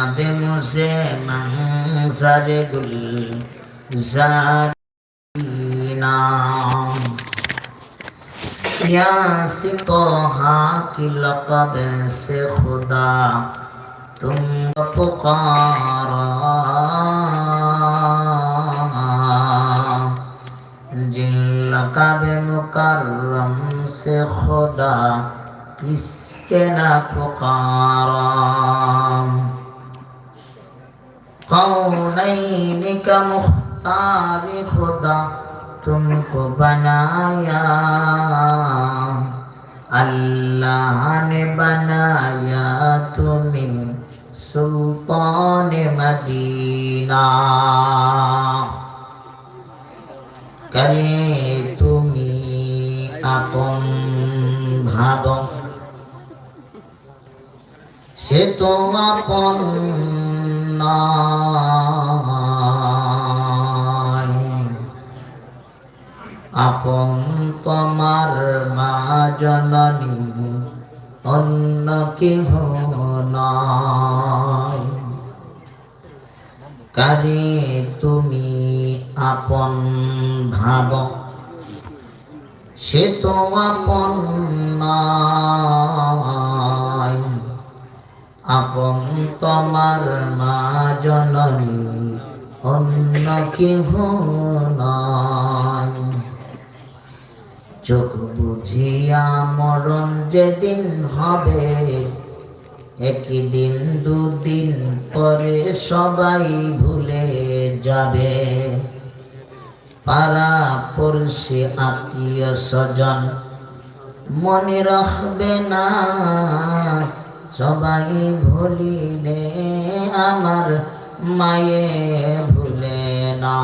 याद मुझे मंजर गुलजारीना या सितोहा की लकब से खुदा तुम पुकारा जिन लकब मुकर्रम से खुदा किसके न पुकारा قولين كمختار خدا تم کو بنایا اللہ نے بنایا تمہیں سلطان مدینہ کرے تمہیں اپن ভাব সে তোমার নয়। আপন তোমার মা জননী, অন্য কেহ নয় কারে তুমি আপন ভাব সে তো আপন নয়। আপন তোমার মা জননী, অন্য কেহ চোখ বুঝিয়া মরণ যেদিন হবে, একদিন দুদিন পরে সবাই ভুলে যাবে। পাড়া পড়শি আত্মীয় স্বজন মনে রাখবে না। সবাই ভুলিলে আমার মায়ে ভুলে না।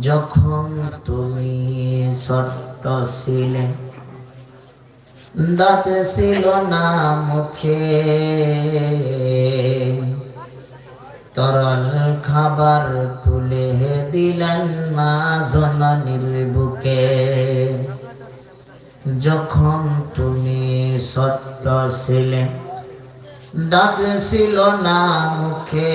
যখন তুমি ছোট্ট ছিলে, দাঁত ছিল না মুখে। তরল খাবার তুলে দিলেন মা জননীর বুকে। যখন তুমি ছোট্ট ছিলে দাঁত ছিল না মুখে।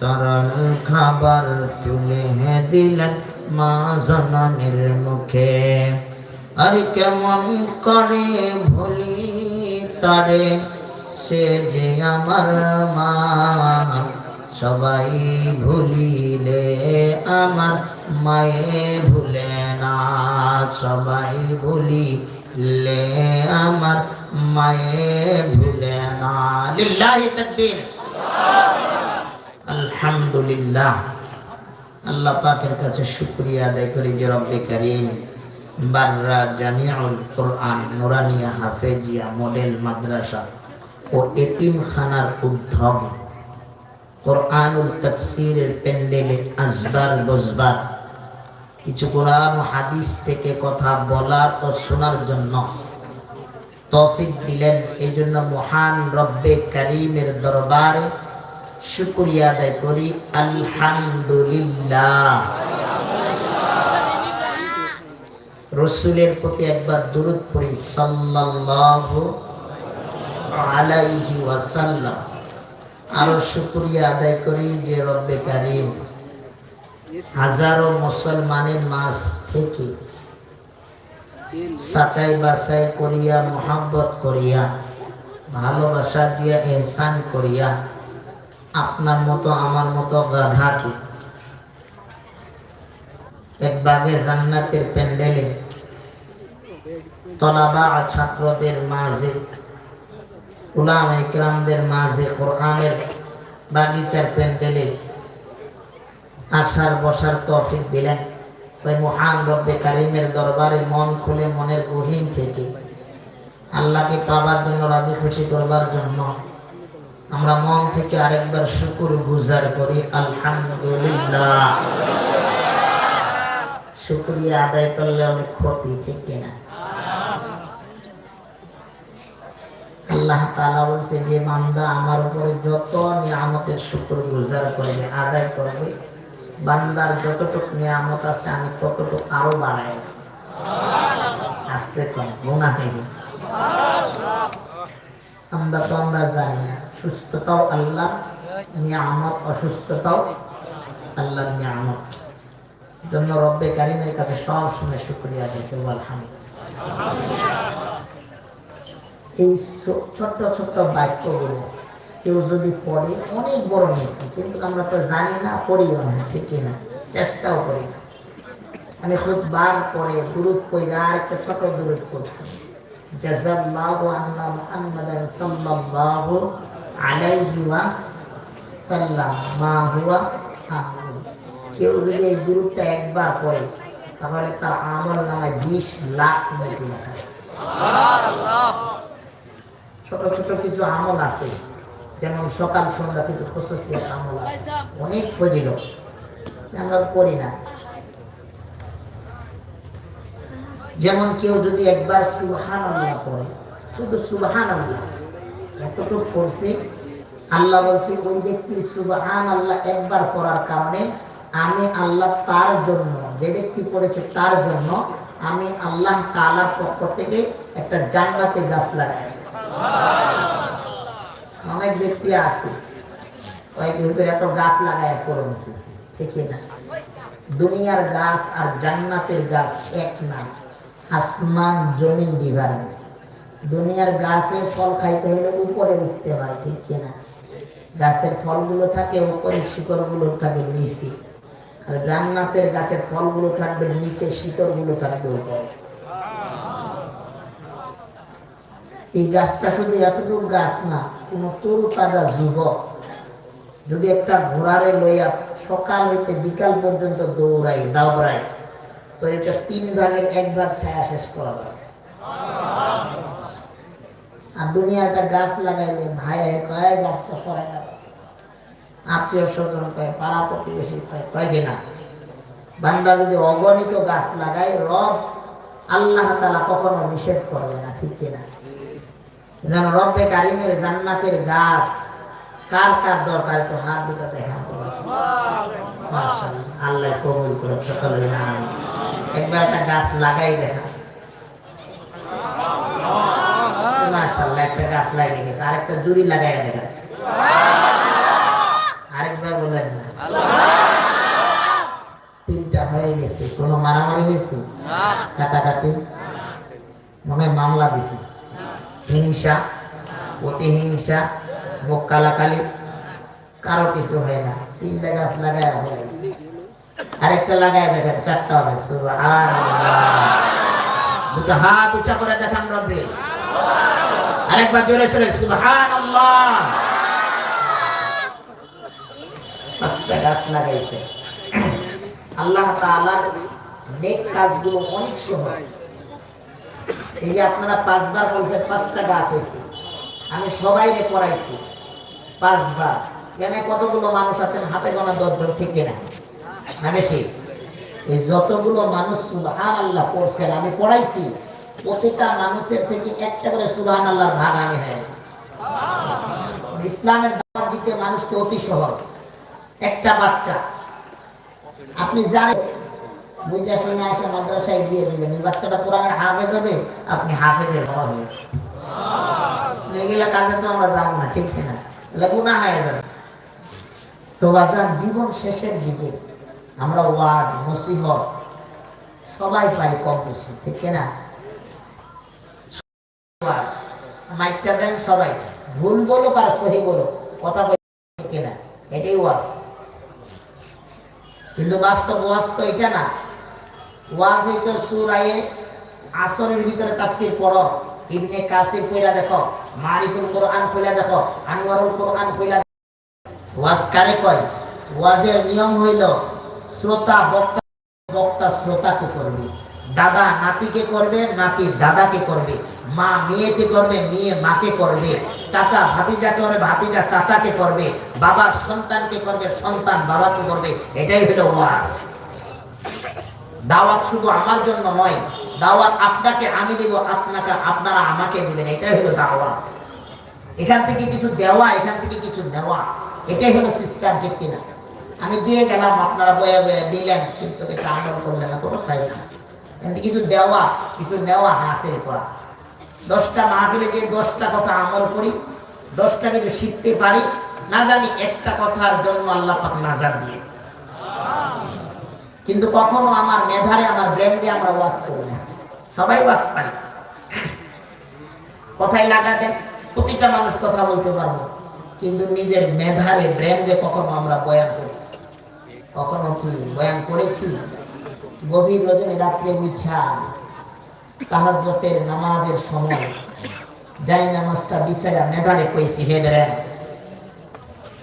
তরল খাবার তুলে দিলেন মা জননীর মুখে। আর কেমন করে ভুলি তারে, সে যে আমার মা। সবাই ভুলিলে আমার মায়ে ভুলে না। সবাই ভুলিলে আমার মায়ে ভুলে না। লিল্লাহি তাকবীর। আলহামদুলিল্লাহ। আল্লাহ পাকের কাছে শুক্রিয়া আদায় করি যে রব্বে করিম বাররা জামিউল কোরআন, নুরানিয়া হাফেজিয়া, মডেল মাদ্রাসা ও এতিমখানার উদ্যোগে কোরআনুল তফসিরের প্যান্ডেলে আসবার বসবার। কিছু কোরআন হাদিস থেকে কথা বলার ও শোনার জন্য তৌফিক দিলেন। এই জন্য মহান রব্বে করিমের দরবারে শুক্রিয়া আদায় করি। আলহামদুলিল্লাহ। রসুলের প্রতি একবার দূরত পড়ি। সাল্লাল্লাহু আলাইহি ওয়াসাল্লাম। আরও শুক্রিয়া আদায় করি যে রব্বে কারিম হাজারো মুসলমানের মাঝ থেকে সাচাই বাছাই করিয়া, মোহাব্বত করিয়া, ভালোবাসা দিয়া, এহসান করিয়া, আপনার মতো, আমার মতো গাধাকে এক বাগে জান্নাতের প্যান্ডেলে তলাবা ছাত্রদের মাঝে উলাম ইকরামদের মাঝে কোরআনের বাগিচার প্যান্ডেলে আসার বসার তৌফিক দিলেন। ওই মহান রব্বে কারিমের দরবারে মন খুলে মনের গহীন থেকে আল্লাহকে পাবার জন্য, রাজি খুশি করবার জন্য আমরা মন থেকে আরেকবার শুকুর গুজার করি, আলহামদুলিল্লাহ। শুক্রিয়া আদায় করলে অনেক ক্ষতি, ঠিক কিনা? আল্লাহ তাআলা বলছে, যে বান্দা আমার উপরে যত নিয়ামতের শুকর গুজার করবে, আদায় করবে, বান্দার যতটুকু নিয়ামত আছে আমি ততটুকু আরও বাড়াই আসতে কম গুণা থেকে আমরা তো আমরা জানি না, সুস্থতাও আল্লাহ, নিয়ামত অসুস্থতাও আল্লাহর নিয়ামত। জন্য রব্বে কারিমের কাছে সব সময় শুক্রিয়া দিতে আলহামদুলিল্লাহ। এই ছোট্ট ছোট্ট বাক্যগুলো কেউ যদি পড়ে, অনেক বড় নীতি কিন্তু আমরা তো জানি না, পড়িও না ঠিক না, চেষ্টাও করি না। আমি খুব বার পরে দূরত পড়ে আর একটা ছোট দূরত সাল্লাম, মা হুয়া কেউ যদি এই দূরতটা একবার পড়ে, তাহলে তার আমল নামায় বিশ লাখ নেকি লেখা। ছোট কিছু আমল আছে। যেমন সকাল, সন্ধ্যা কিছু আমল আছে। অনেক ফজিল আমরা করি না। যেমন কেউ যদি একবার সুবহান আল্লাহ পড়ে, শুধু সুবহান আল্লাহ এতটুকু পড়ছে, আল্লাহ বলছে ওই ব্যক্তির সুবহান আল্লাহ একবার পড়ার কারণে আমি আল্লাহ তার জন্য, যে ব্যক্তি পড়েছে তার জন্য, আমি আল্লাহ তাআলার পক্ষ থেকে একটা জান্নাতে গাছ লাগাই। অনেক ব্যক্তি আছে। কয়েক ভিতরে এত গাছ লাগায় করুন কি ঠিকই না। দুনিয়ার গাছ আর জান্নাতের গাছ এক না। আসমান, জমিন ডিফারেন্স দুনিয়ার গাছে ফল খাইতে হলে উপরে উঠতে হয় ঠিক কিনা গাছের ফলগুলো থাকে, উপরে শিকড়গুলো থাকে, নিচে। আর জান্নাতের গাছের ফলগুলো থাকবে নিচে, শিকড়গুলো থাকবে উপরে। এই গাছটা শুধু এতটুকু গাছ না, কোনো তরু তাজা যুবক যদি একটা ঘোড়ারে লইয়া সকাল হইতে বিকাল পর্যন্ত দৌড়াই দাবড়াই তো এটা তিন ভাগের এক ভাগ ছায়া শেষ করা যাবে আর দুনিয়াটা গাছ লাগাইলে ভাই কয় গাছটা সরাই যাবে আত্মীয় স্বজন কয়, পাড়া প্রতিবেশী কয় কয় কিনা বান্দা যদি অগণিত গাছ লাগায়, রব আল্লাহ তালা কখনো নিষেধ করবে না, ঠিক কিনা? যেন রব্বে কারিমের জান্নাতের গাছ কার কার দরকার তো হাত দুটো মাশাআল্লাহ, আল্লাহ কবুল করে সকলের নাম। একবার একটা গাছ লাগাই দেখা। মাশাআল্লাহ একটা গাছ লাগিয়ে গেছে আরেকটা জুড়ি লাগাই দেখা। আরেকবার বলেন না। তিনটা হয়ে গেছে কোনো মারামারি হয়েছে? কাটাকাটি? মনে হয় মামলা দিছে। হিংসা প্রতিহিংসা মুখ কালাকালি, কারও কিছু হয় না। তিনটা গাছ লাগায় হয়ে গেছে আরেকটা লাগায় দেখেন, চারটা হবে। দুটো হাত উঁচা করে দেখান রব্বে। আরেকবার জোরে চলে সুবহান পাঁচটা গাছ লাগাইছে। আল্লাহ তাআলার নেক কাজগুলো অনেক সহজ। এই যে আপনারা পাঁচবার বলছেন, পাঁচটা গাছ হয়েছে। আমি সবাইকে পড়াইছি, পাঁচবার। এখানে কতগুলো মানুষ আছেন, হাতে গোনা দশজন ঠিক কিনা? না বেশি এই যতগুলো মানুষ সুবহান আল্লাহ পড়ছেন, আমি পড়াইছি, প্রতিটা মানুষের থেকে একটা করে সুবহান আল্লাহর ভাগ আমি হয়ে গেছে। ইসলামের দাওয়াত দিতে মানুষকে অতি সহজ। একটা বাচ্চা, আপনি জানেন আসে মাদ্রাসায় দিয়ে এই বাচ্চাটা আপনি এগুলা কাজে তো আমরা যাব না, ঠিক না গুণা হয়ে যাবে। তো বাজার জীবন শেষের দিকে আমরা ওয়াজ, নসিহত সবাই পারি কম বেশি, ঠিক না মাইকটা দেন সবাই। ভুল বলো আর সহি বলো কথা বল ঠিক না এটাই কিন্তু বাস্তব ওয়াজ তো এটা না। ওয়াজ হইতো সুরায়ে আসরের ভিতরে তাফসির পড়ো। ইবনে কাসির কইরা দেখো, মারিফুল কোরআন কইরা দেখো আনোয়ারুল কোরআন কইরা ওয়াজ কারে কয়? ওয়াজের নিয়ম হইল, শ্রোতা বক্তা বক্তা শ্রোতাকে করবে। দাদা নাতিকে করবে, নাতি দাদাকে করবে। মা মেয়েকে করবে, মেয়ে মাকে করবে। চাচা ভাতিজা করবে, ভাতিজা চাচাকে করবে। বাবা সন্তানকে করবে, সন্তান বাবাকে করবে। এটাই হলো ওয়াজ। দাওয়াত শুধু আমার জন্য নয়, দাওয়াত আপনাকে আমি দিব, আপনাকে, আপনারা আমাকে দিবেন। এটাই হলো দাওয়াত। এখান থেকে কিছু দেওয়া, এখান থেকে কিছু নেওয়া। এটাই হলো সিস্টেম ঠিক কিনা? আমি দিয়ে গেলাম, আপনারা বয়ে বয়ে দিলেন কিন্তু এটা আমল করলেন না, কোনো ফায়দা এখান থেকে কিছু দেওয়া, কিছু নেওয়া, হাসিল করা। দশটা মাহফিলে যে দশটা কথা আমল করি, দশটা কিছু শিখতে পারি, না জানি একটা কথার জন্য আল্লাহ পাক নাজার দিয়ে। কিন্তু কখনো আমার মেধারে, আমার ব্রেন্ডে আমরা ওয়াজ করি না। সবাই ওয়াজ পারি কথায় লাগাতেন, প্রতিটা মানুষ কথা বলতে পারব। কিন্তু নিজের মেধারে ব্রেন্ডে কখনো আমরা বয়ান করি কখনো কি বয়ান করেছি? গভীর রজনী রাত্রে উঠা তাহাজতের নামাজের সময় যাই নামাজটা বিছায়া মেধারে কইছি, হে বেরেন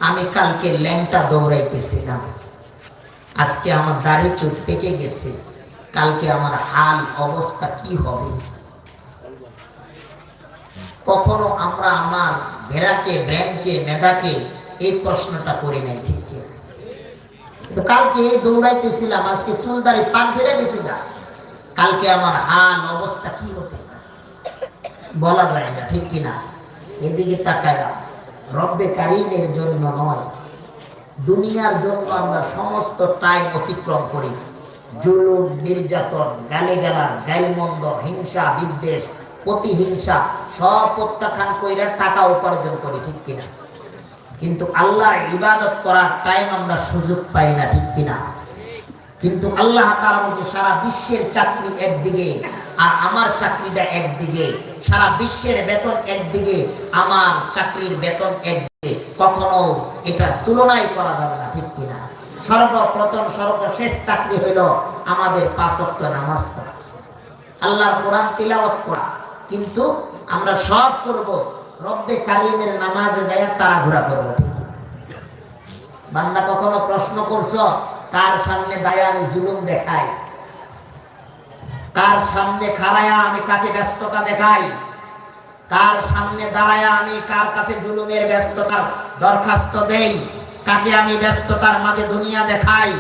আমি কালকে ল্যাংটা দৌড়াইতেছিলাম। আজকে আমার দাড়ি চুপ পেকে গেছে। কালকে আমার হাল অবস্থা কি হবে? কখনো আমরা আমার ভেড়াকে ব্র্যান্ডকে মেধাকে এই প্রশ্নটা করি নাই, ঠিক কিন্তু কালকে এই দৌড়াইতেছিলাম, আজকে চুল দাড়ি পাক ধরে গেছিলাম। কালকে আমার হাল অবস্থা কি হতে বলা যায় না, ঠিক কিনা? এদিকে তাকায়া রব্বে কারিমের জন্য নয় দুনিয়ার জন্য আমরা সমস্ত টাইম অতিক্রম করি। জুলুম, নির্যাতন গালে গালাজ গাইলমন্দ, হিংসা, বিদ্বেষ, প্রতিহিংসা, সব প্রত্যাখ্যান কইরা টাকা উপার্জন করি, ঠিক কিনা? কিন্তু আল্লাহর ইবাদত করার টাইম আমরা সুযোগ পাই না, ঠিক কিনা? কিন্তু আল্লাহ তাআলা বলছে, সারা বিশ্বের চাকরি একদিকে আর আমার চাকরিটা একদিকে। সারা বিশ্বের বেতন একদিকে, আমার চাকরির বেতন একদিকে। কখনো এটার তুলনাই করা যাবে না, ঠিক কিনা? সর্বপ্রথম, সর্বশেষ চাকরি হইল আমাদের পাঁচ ওয়াক্ত নামাজ পড়া। আল্লাহর কোরআন তিলাওয়াত করা। কিন্তু আমরা সব করব, রব্বে কারিমের নামাজে যায় তাড়াঘোড়া করব, ঠিক কিনা? বান্দা কখনো প্রশ্ন করছ কার সামনে দায়া আমি জুলুম দেখাই? কার সামনে খাড়ায়া আমি কাকে ব্যস্ততা দেখাই? কার সামনে দাঁড়ায়া আমি কার কাছে জুলুমের ব্যস্ততার দরখাস্ত দেই? কাকে আমি ব্যস্ততার মাঝে দুনিয়া দেখাই?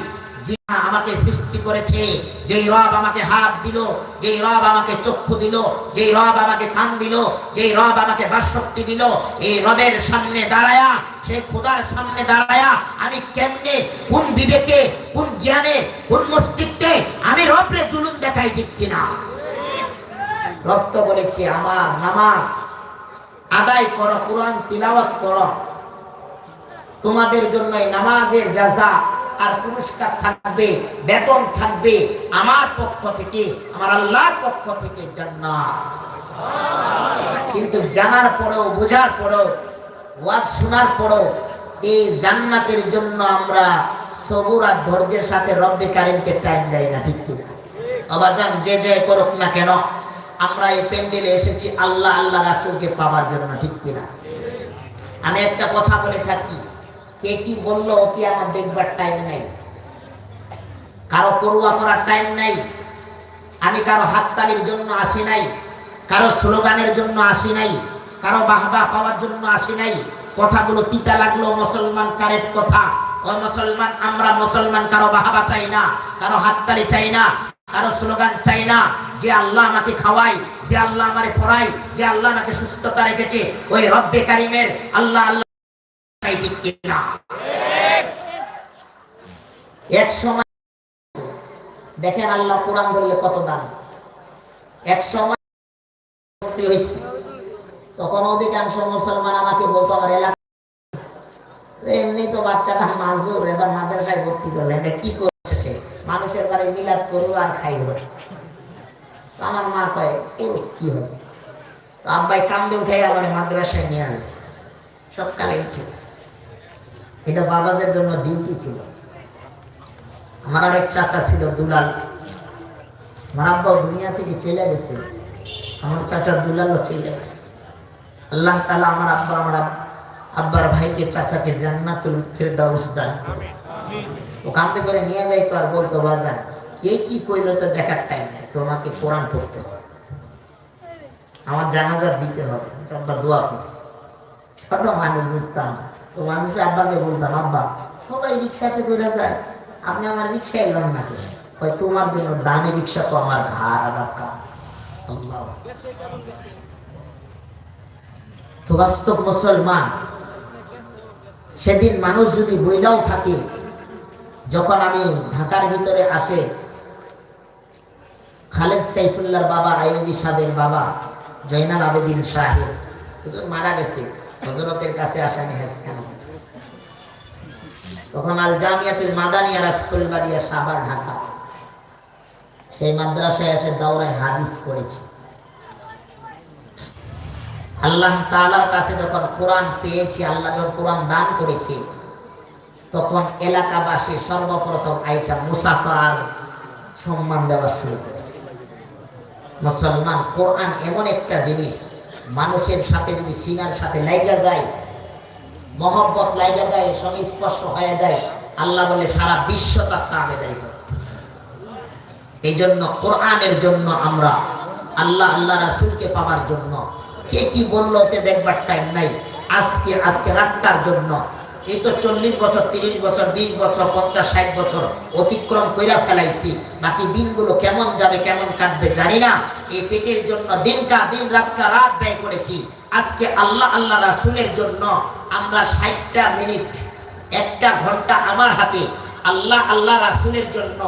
যে আমাকে সৃষ্টি করেছে যেই রব আমাকে হাত দিল যেই রব আমাকে চক্ষু দিল যেই রব আমাকে কান দিল যেই রব আমাকে বাসশক্তি দিল, এই রবের সামনে দাঁড়ায়া সেই খোদার সামনে দাঁড়ায়া, আমি কেমনে, কোন বিবেকে, কোন জ্ঞানে, কোন মস্তিষ্কে আমি রবরে জুলুম দেখাই ঠিক কিনা? রক্ত বলেছে, আমার নামাজ আদায় করো, কোরআন তিলাওয়াত করো। তোমাদের জন্য নামাজের যাজা আর পুরস্কার থাকবে, বেতন থাকবে আমার পক্ষ থেকে, আমার আল্লাহর পক্ষ থেকে জান্নাত। কিন্তু জানার পরেও, বোঝার পরেও, ওয়াজ শোনার পরেও এই জান্নাতের জন্য আমরা সবুর আর ধৈর্যের সাথে রব্বে কারিমকে টাইম দেয় না, ঠিক কিনা? অবাজান, যে যে করুক না কেন, আমরা এই প্যান্ডেলে এসেছি আল্লাহ আল্লাহ রাসুলকে পাওয়ার জন্য, ঠিক কিনা? আমি একটা কথা বলে থাকি। কে কি বলল অতি আমার দেখবার টাইম নাই। কারও পড়ুয়া করার টাইম নাই। আমি কারও হাততালির জন্য আসি নাই। কারও স্লোগানের জন্য আসি নাই। কারও বাহবা পাওয়ার জন্য আসি নাই। কথাগুলো তিতা লাগল মুসলমান কারেক্ট কথা। ও মুসলমান, আমরা মুসলমান, কারও বাহাবা চাই না, কারও হাততালি চাই না, কারও স্লোগান চাই না। যে আল্লাহ আমাকে খাওয়াই যে আল্লাহ আমারে পড়াই যে আল্লাহ আমাকে সুস্থতা রেখেছে, ওই রব্বে কারিমের আল্লাহ আল্লাহ এক সময় দেখেন আল্লাহ কোরআন ধরলে কত দাম। এক সময় হয়েছে। তখন অধিকাংশ মুসলমান আমাকে বলতো, আমার এলাকা এমনি তো বাচ্চাটা মাজুর এবার মাদ্রাসায় ভর্তি করলে। এটা কি করছে সে? মানুষের বাড়ি মিলাদ করব আর খাইব। তো আমার মা কয়, ও, কি হয় তো আব্বাই কান্দে উঠে আবার মাদ্রাসায় নিয়ে আসে সকালে উঠে এটা বাবাদের জন্য ডিউটি ছিল। আমার আরেক চাচা ছিল দুলাল। আমার আব্বাও দুনিয়া থেকে চলে গেছে। আমার চাচা দুলালও চলে গেছে। আল্লাহ তালা আমার আব্বা, আমার আব্বার ভাইকে, চাচাকে জান্নাতুল ফেরদাউস দান করে। ও কান্দে করে নিয়ে যাইতো আর বলতো, বাজান, কে কি কইলো তো দেখার টাইম নেই, তোমাকে কোরআন পড়তে হবে। আমার জানাজার দিতে হবে। আব্বা দোয়া করি ছোট মানুষ বুঝতাম না। তো মানুষ আব্বাকে বলতাম, আব্বা, সবাই রিক্সাতে করে যায়, আপনি আমার রিক্সায় এলাম না কেন? তোমার জন্য দামি রিক্সা তো আমার ঘাড় আল্লাহ। তো বাস্তব মুসলমান, সেদিন মানুষ যদি বইলাও থাকে, যখন আমি ঢাকার ভিতরে আসে, খালেদ সাইফুল্লাহর বাবা আইবি সাহেবের বাবা, জয়নাল আবেদিন সাহেব মারা গেছে। হজরতের কাছে আসা নিয়ে কেন তখন আল জামিয়াতুল মাদানিয়া রাসকুল বাড়িয়া সাভার ঢাকা। সেই মাদ্রাসায় এসে দাওরায় হাদিস পড়েছি। আল্লাহ তাআলার কাছে যখন কোরআন পেয়েছি, আল্লাহ যখন কোরআন দান করেছি, তখন এলাকাবাসী সর্বপ্রথম আইসা মুসাফার সম্মান দেওয়া শুরু করেছে। মুসলমান কোরআন এমন একটা জিনিস মানুষের সাথে যদি সিনার সাথে লাইগা যায়, মহব্বত লাইগা যায়, সংস্পর্শ হয়ে যায়, আল্লাহ বলে সারা বিশ্ব তার তাবেদারি করে এই জন্য কোরআনের জন্য আমরা আল্লাহ আল্লাহ রাসুলকে পাওয়ার জন্য কে কি বলল দেখবার টাইম নাই। আজকে আজকে রাতটার জন্য এই তো চল্লিশ বছর, তিরিশ বছর, বিশ বছর, পঞ্চাশ, ষাট বছর অতিক্রম কইরা ফেলাইছি। বাকি দিনগুলো কেমন যাবে, কেমন কাটবে জানি না। এই পেটের জন্য দিনকা দিন রাতটা রাত ব্যয় করেছি। আজকে আল্লাহ আল্লাহ রাসুলের জন্য আমরা ষাটটা মিনিট, একটা ঘণ্টা আমার হাতে আল্লাহ আল্লাহ রাসুলের জন্য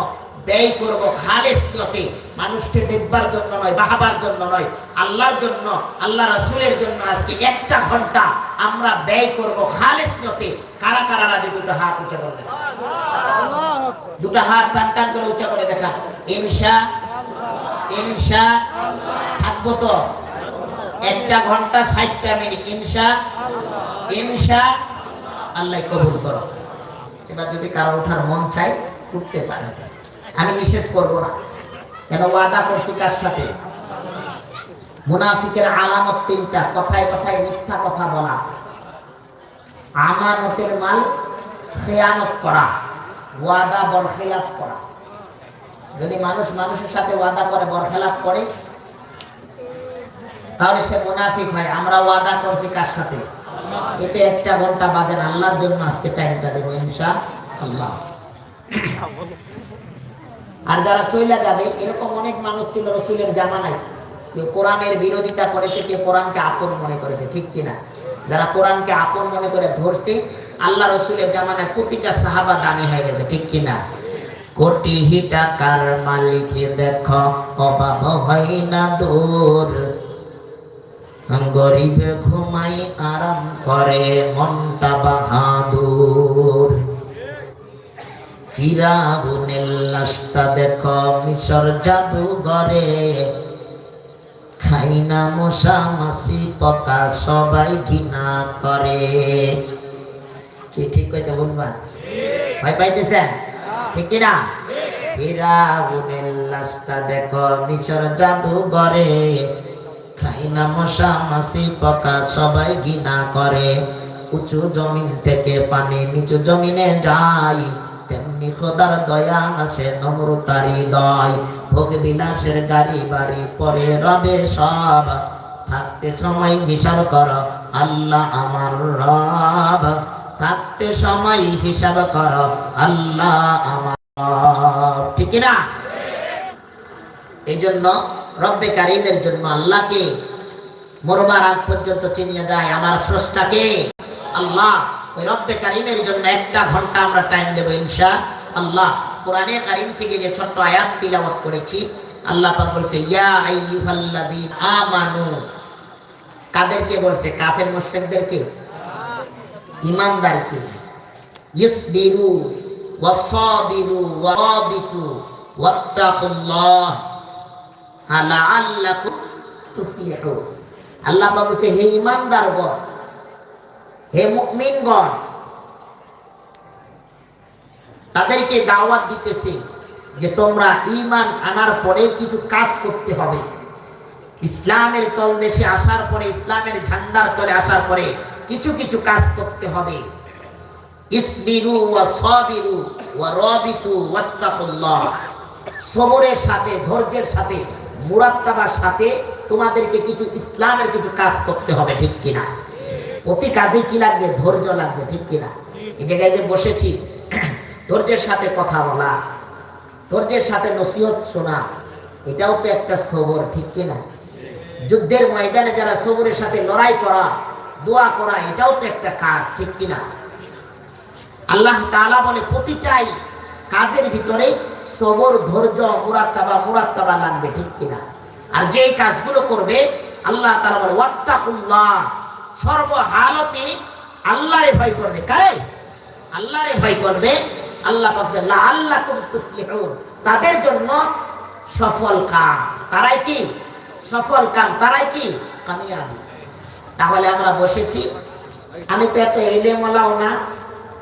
ব্যয় করব খালেস নিয়তে মানুষকে দেখবার জন্য নয়, বাহাবার জন্য নয়। আল্লাহর জন্য, আল্লাহ রাসুলের জন্য আজকে একটা ঘণ্টা আমরা ব্যয় করব খালেস নিয়তে কারা কারা রাজে? দুটো হাত উঠে বলতে দুটো হাত টান টান করে উঁচা করে দেখা। ইনশা ইনশা, থাকব তো? একটা ঘণ্টা ষাটটা মিনিট। ইনশা ইনশা, আল্লাহ কবুল করো। এবার যদি কারও ওঠার মন চায়, উঠতে পারে। আমি নিষেধ করব না। কেন ওয়াদা করছি কার সাথে? মুনাফিকের আলামত তিনটা, কথায় কথায় মিথ্যা কথা বলা। আমানতের মাল খেয়ানত করা, ওয়াদা বরখেলাপ করা। যদি মানুষ মানুষের সাথে ওয়াদা করে বরখেলাপ করে, তাহলে সে মুনাফিক হয়। আমরা ওয়াদা করছি কার সাথে? এতে একটা ঘণ্টা বাজেন আল্লাহর জন্য আজকে টাইমটা দেবো ইনশা আল্লাহ আর যারা চইলা যাবে, এরকম অনেক মানুষ ছিল রসুলের জামানায় কেউ কোরআনের বিরোধিতা করেছে কেউ কোরআনকে আপন মনে করেছে, ঠিক কিনা? যারা কোরআনকে আপন মনে করে ধরছে, আল্লাহ রসুলের জামানায় প্রতিটা সাহাবা দামি হয়ে গেছে, ঠিক কিনা? কোটি টাকার মালিক দেখ, অভাব হয় না দূর। গরিবে ঘুমাই আরাম করে, মনটা বাহাদুর। ফিরাউনের লাশটা দেখো, মিশর জাদুঘরে। খাই না মশা মাসি পকা সবাই ঘৃণা করে। কি ঠিক কইতে বলবা? ভয় পাইতেছেন? ঠিক কিনা? ফিরাউনের লাশটা দেখো, মিশর জাদুঘরে। খাই না মশা মাসি পকা সবাই ঘৃণা করে। উঁচু জমিন থেকে পানি নিচু জমিনে যায়। তেমনি খোদার দয়া আছে নম্রতারি দয়। ভোগ বিলাসের গাড়ি বাড়ি পরে রবে সব। থাকতে সময় হিসাব কর, আল্লাহ আমার রব। থাকতে সময় হিসাব কর, আল্লাহ আমার রব। ঠিক না এই জন্য রব্বে কারিমের জন্য আল্লাহকে মরবার আগ পর্যন্ত চিনিয়ে যায়, আমার স্রষ্টাকে। আল্লাহ ওই রব্বে কারিমের জন্য একটা ঘণ্টা আমরা টাইম দেবো ইনশা আল্লাহ। কোরআনে কারিম থেকে যে ছোট্ট আয়াত তিলাওয়াত করেছি, আল্লাহ পাক বলছে, ইয়া আইয়ুহাল্লাযীন আমানু। কাদেরকে বলছে? কাফের মুশরিকদেরকে? ইমানদারকে। ইসবিরু ওয়াসাবিরু ওয়ারাবিতু ওয়াত্তাকুল্লাহ তুফলিহুন। আল্লাহ পাক বলছে, হে ইমানদারগণ হে মুমিনগণ, তাদেরকে দাওয়াত দিতেছি যে তোমরা ঈমান আনার পরে কিছু কাজ করতে হবে। ইসলামের তলদেশে আসার পরে, ইসলামের ঝান্ডার তলে আসার পরে কিছু কিছু কাজ করতে হবে। ইসবিরু ওয়া সাবিরু ওয়া রাবিতু ওয়াত্তাকুল্লাহ। সবরের সাথে, ধৈর্যের সাথে, মুরাত্তাবার সাথে তোমাদেরকে কিছু ইসলামের কিছু কাজ করতে হবে, ঠিক কিনা? প্রতি কাজে কি লাগবে? ধৈর্য লাগবে, ঠিক কিনা? এই জায়গায় যে বসেছি, ধৈর্যের সাথে কথা বলা, ধৈর্যের সাথে নসিহত শোনা, এটাও তো একটা সবর, ঠিক কিনা? যুদ্ধের ময়দানে যারা সবরের সাথে লড়াই করা, দোয়া করা, এটাও তো একটা কাজ, ঠিক কিনা? আল্লাহ তাআলা বলে, প্রতিটাই কাজের ভিতরে সবর, ধৈর্য, মুরাত্তাবা মুরাত্তাবা লাগবে, ঠিক কিনা? আর যেই কাজগুলো করবে, আল্লাহ তালা বলে, ওয়াত্তাকুল্লাহ। সর্বহালতে আল্লাহরে ভয় করবে কারে? আল্লাহরে ভয় করবে আল্লাহ বলে, তাদের জন্য সফল কাম। তারাই কি? সফল কাম। তারাই কি? কামিয়াবি। তাহলে আমরা বসেছি। আমি তো এত এলে এলেমলাও না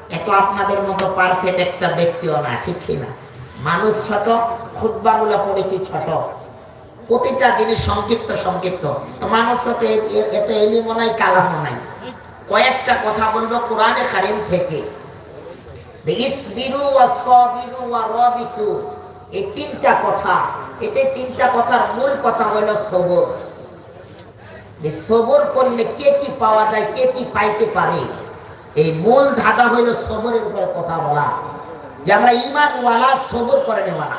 এত আপনাদের মতো পারফেক্ট একটা ব্যক্তিও না ঠিক কি না মানুষ ছোট খুদ্বাগুলো পড়েছি ছোট। প্রতিটা জিনিস সংক্ষিপ্ত সংক্ষিপ্ত। মানুষ এ- এত এলিমো নাই কালামও নাই। কয়েকটা কথা বলব কোরআনে কারিম থেকে। ইসবিরু ওয়া সাবিরু ওয়া রাবিতু, এই তিনটা কথা, এতে তিনটা কথার মূল কথা হলো সবর। যে সবর করলে কে কি পাওয়া যায়, কে কি পাইতে পারে? এই মূল ধাঁধা হইল সবরের উপরে কথা বলা। যে আমরা ইমানওয়ালা সবর করে নেওয়া না।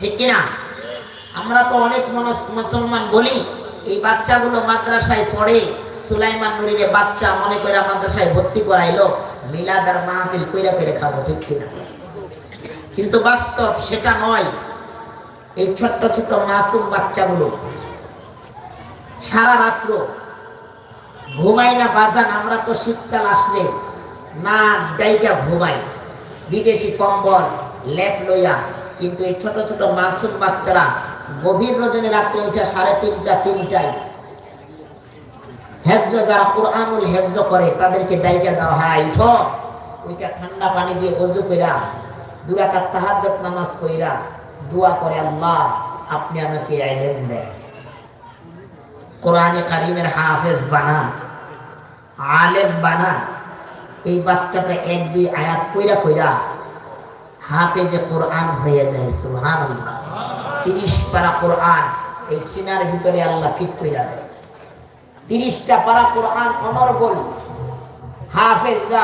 ঠিক কিনা? আমরা তো অনেক মুসলমান বলি, এই বাচ্চাগুলো মাদ্রাসায় পড়ে, সুলাইমান নুরির বাচ্চা মনে করে মাদ্রাসায় ভর্তি করাইলো, মিলাদ আর মাহফিল কইরা করে খাব, ঠিক কিনা? কিন্তু বাস্তব সেটা নয়, এই ছোট্ট ছোট্ট মাসুম বাচ্চাগুলো সারা রাত্র ঘুমাই না, বাজান, আমরা তো শীতকাল আসলে না ডাইটা ঘুমাই। বিদেশি কম্বল, লেপ লইয়া, কিন্তু এই ছোট ছোট মাসুম বাচ্চারা গভীর রজনী রাত্রে উঠে সাড়ে তিনটা, তিনটায়। হেফজ যারা কোরআনুল হেফজ করে, তাদেরকে ডাইকা দেওয়া হয় উঠো। ওইটা ঠান্ডা পানি দিয়ে অজু কইরা দুরাকাত তাহাজ্জুদ নামাজ কইরা দোয়া করে, আল্লাহ, আপনি আমাকে ইলম দেন। কোরআনে কারিমের হাফেজ বানান, আলেম বানান। এই বাচ্চাটা এক, দুই আয়াত কইরা কইরা হাফেজে কোরআন হয়ে যায়, সুবহানাল্লাহ। তিরিশ পারা কোরআন এই সিনার ভিতরে আল্লাহ ফিট কইরা দেয়। তিরিশটা পারা কোরআন অনর্গল। হাফেজরা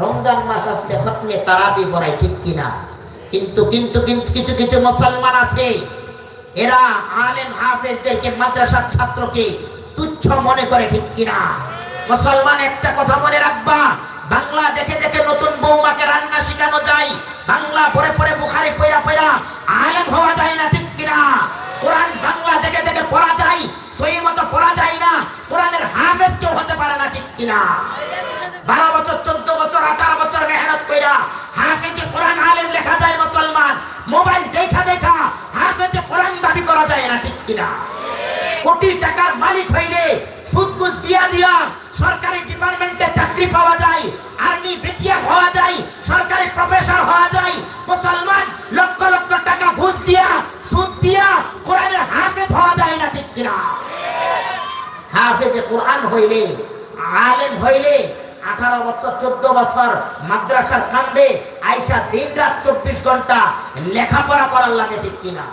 রমজান মাস আসলে খতমে তারাবি পড়ায়, ঠিক কিনা? কিন্তু কিন্তু কিন্তু কিছু কিছু মুসলমান আছে, এরা আলেম হাফেজদেরকে মাদ্রাসার ছাত্রকে তুচ্ছ মনে করে, ঠিক কিনা? মুসলমান একটা কথা মনে রাখবা বাংলা দেখে দেখে নতুন বৌমাকে রান্না শেখানো যায়। বাংলা পরে পরে বুখারি পয়রা পয়রা আলেম হওয়া যায় না, ঠিক কিনা? কোরআন বাংলা দেখে দেখে পড়া যায় সই মতো পড়া যায় না, কোরআনের হাফেজ কেউ হতে পারে না, ঠিক কিনা? বারো বছর, চোদ্দ বছর, আঠারো বছর মেহনত কইরা হাফেজে কোরআন আলেম লেখা যায় মুসলমান। মোবাইল দেখা দেখা হাফেজে কোরআন দাবি করা যায় না, ঠিক কিনা? কোটি টাকার মালিক হইলে সুদ ঘুষ দিয়া দিয়া সরকারি ডিপার্টমেন্টে চাকরি পাওয়া যায়, আর্মি বিটিয়া হওয়া যায়, সরকারি প্রফেসর হওয়া যায়, মুসলমান লক্ষ লক্ষ টাকা ঘুষ দিয়া, সুদ দিয়া কোরআনের হাফেজ হওয়া যায় না, ঠিক কিনা? হাফেজে কোরআন হইলে, আলেম হইলে আঠারো বছর, চোদ্দ বছর মাদ্রাসার কান্দে আইসা দিন রাত চব্বিশ ঘণ্টা লেখাপড়া করার লাগে ঠিক কিনা?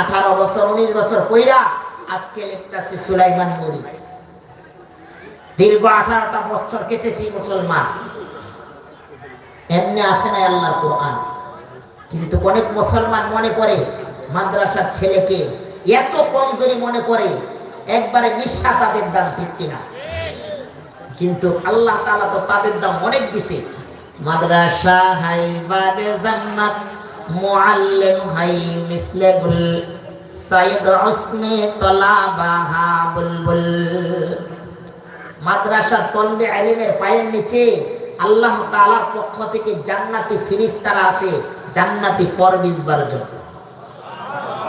আঠারো বছর, উনিশ বছর কইরা আজকে লিখতেছে সুলাইমান মুড়ি দীর্ঘ আঠারোটা বছর কেটেছি মুসলমান। এমনি আসে না আল্লাহর কোরআন। কিন্তু অনেক মুসলমান মনে করে মাদ্রাসার ছেলেকে এত কমজোরি মনে করে একবারে নিঃশ্বা তাদের দাম ঠিক কিনা? কিন্তু আল্লাহ তাআলা তো তাদের দাম অনেক দিছে। মাদ্রাসা হাই বাদে জান্নাত মুআল্লিম হাই মিসলে গুল সাইদ উসনে তলাবাহা বুলবুল। মাদ্রাসার তলবে আলিমের পায়ের নিচে আল্লাহ তাআলার পক্ষ থেকে জান্নাতি ফিরিস্তারা আছে জান্নাতি পরবিজবার জন্য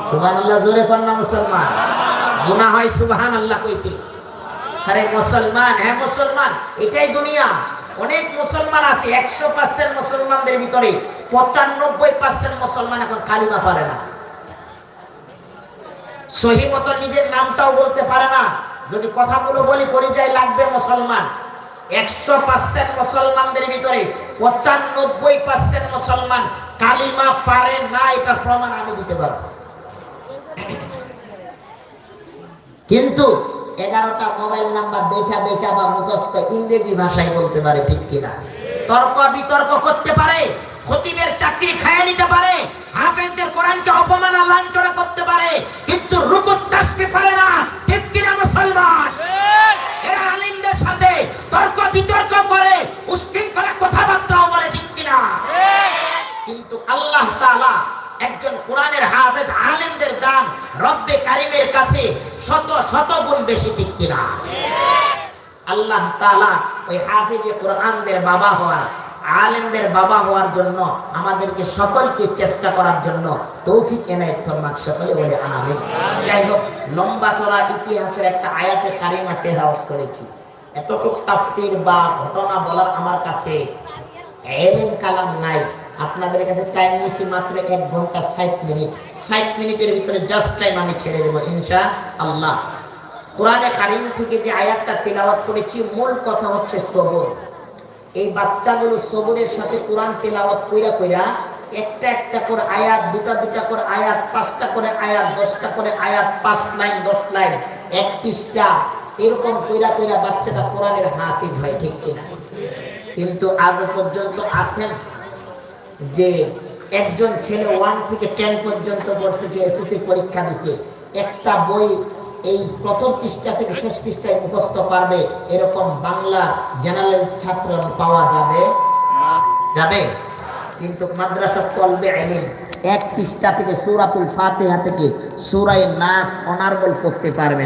সুবহানাল্লাহ, জোরে কন্যা মুসলমান। গুনাহ হয় সুবহানাল্লাহ কইতে। আরে মুসলমান হ্যাঁ মুসলমান, এটাই দুনিয়া। অনেক মুসলমান আছে, একশো পার্সেন্ট মুসলমানদের ভিতরে, পঁচানব্বই পার্সেন্ট মুসলমান এখন কালিমা পারে না। সহি মতো নিজের নামটাও বলতে পারে না। যদি কথাগুলো বলি পরিচয় লাগবে মুসলমান। একশো পার্সেন্ট মুসলমানদের ভিতরে, পঁচানব্বই পার্সেন্ট মুসলমান কালিমা পারে না, এটার প্রমাণ আমি দিতে পারব। কিন্তু এগারোটা মোবাইল নাম্বার দেখা দেখা বা মুখস্থ ইংরেজি ভাষায় বলতে পারে ঠিক কিনা? তর্ক বিতর্ক করতে পারে খতিবের চাকরি খাইয়ে নিতে পারে হাফেজদের কোরআনকে অপমান আর লাঞ্ছনা করতে পারে কিন্তু রুকুত কাটতে পারে না ঠিক কিনা মুসলমান? এরা আলিমদের সাথে তর্ক বিতর্ক করে উশৃঙ্খলা কথাবার্তাও বলে ঠিক কিনা? কিন্তু আল্লাহ তাআলা একজন কোরআনের হাফেজ আলেমদের দাম রব্বে কারিমের কাছে শত শত গুণ বেশি ঠিক কিনা? আল্লাহ তাআলা ওই হাফেজে কোরআনদের বাবা হওয়ার, আলেমদের বাবা হওয়ার জন্য আমাদেরকে সকলকে চেষ্টা করার জন্য তৌফিক এনায়েত ফরমাক সকলে বলে আমিন। যাই হোক লম্বা চড়া ইতিহাসের একটা আয়াতে কারিমা করেছি। এতটুকু তাফসীর বা ঘটনা বলার আমার কাছে এলেম কালাম নাই। আপনাদের কাছে টাইম নিছি মাত্র এক ঘণ্টা ষাট মিনিট। ষাট মিনিটের ভিতরে জাস্ট টাইম আমি ছেড়ে দেবো ইনশা আল্লাহ কোরআনে কারিম থেকে যে আয়াতটা তেলাওয়াত করেছি, মূল কথা হচ্ছে সবর। এই বাচ্চাগুলো সবরের সাথে কোরআন তেলাওয়াত কইরা কইরা একটা একটা করে আয়াত, দুটা দুটা করে আয়াত, পাঁচটা করে আয়াত, দশটা করে আয়াত, পাঁচ লাইন, দশ লাইন, এক পৃষ্ঠা, এরকম কইরা কইরা বাচ্চাটা কোরআনের হাফিজ হয়, ঠিক কিনা? কিন্তু আজ পর্যন্ত আছেন যে একজন ছেলে ওয়ান থেকে টেন পর্যন্ত পড়ছে এসএসসি পরীক্ষা দিছে, একটা বই এই প্রথম পৃষ্ঠা থেকে শেষ পৃষ্ঠায় মুখস্থ পারবে, এরকম বাংলা জেনারেল ছাত্র পাওয়া যাবে? যাবে। কিন্তু মাদ্রাসা কলবে এলিম। এক পৃষ্ঠা থেকে সূরাতুল ফাতিহা থেকে সূরায়ে নাস অনার্বল করতে পারবে।